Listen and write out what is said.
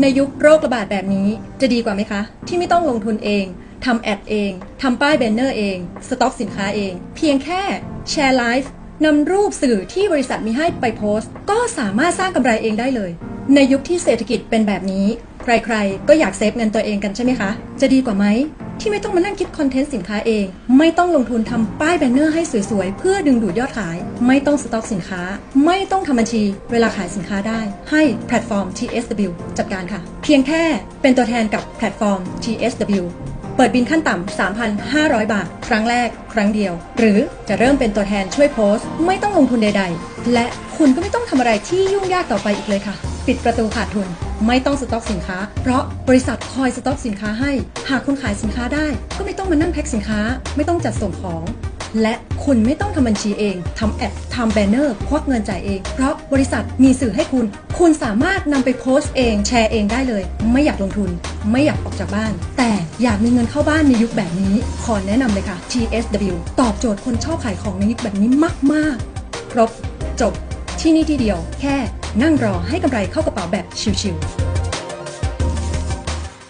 ในยุคโรคระบาดแบบนี้จะดีกว่าไหมคะ ที่ไม่ต้องลงทุนเองทำแอดเองทำป้ายแบนเนอร์เอง สต็อกสินค้าเอง เพียงแค่แชร์ไลฟ์นำรูปสื่อที่บริษัทมีให้ไปโพสต์ ก็สามารถสร้างกำไรเองได้เลย ในยุคที่เศรษฐกิจเป็นแบบนี้ ใครๆ ก็อยากเซฟเงินตัวเองกันใช่ไหมคะ จะดีกว่าไหม ที่ไม่ต้องมานั่งคิดคอนเทนต์สินค้าเอง ไม่ต้องลงทุนทำป้ายแบนเนอร์ให้สวยๆ เพื่อดึงดูดยอดขาย ไม่ต้องสต็อกสินค้า ไม่ต้องทำบัญชี เวลาขายสินค้าได้ ให้แพลตฟอร์ม TSW จัดการค่ะ เพียงแค่เป็นตัวแทนกับแพลตฟอร์ม TSW เปิดบินขั้นต่ำ 3,500 บาท ครั้งแรก ครั้งเดียว หรือจะเริ่มเป็นตัวแทนช่วยโพสต์ ไม่ต้องลงทุนใด ๆ และคุณก็ไม่ต้องทำอะไรที่ยุ่งยากต่อไปอีกเลยค่ะ ปิดประตูขาดทุน ไม่ต้องสต็อกสินค้า เพราะบริษัทคอยสต็อกสินค้าให้ หากคุณขายสินค้าได้ ก็ไม่ต้องมานั่งแพ็คสินค้า ไม่ต้องจัดส่งของ และคุณไม่ต้องทำบัญชีเองทำแอดทำแบนเนอร์ควักเงินจ่ายเอง เพราะบริษัทมีสื่อให้คุณ คุณสามารถนำไปโพสต์เอง แชร์เองได้เลย ไม่อยากลงทุน ไม่อยากออกจากบ้าน แต่อยากมีเงินเข้าบ้านในยุคแบบนี้ ขอแนะนำเลยค่ะ TSW ตอบโจทย์คนชอบขายของในยุคแบบนี้มาก ๆ ครบจบที่นี่ที่เดียวแค่ นั่งรอให้กำไรเข้ากระเป๋าแบบชิวๆ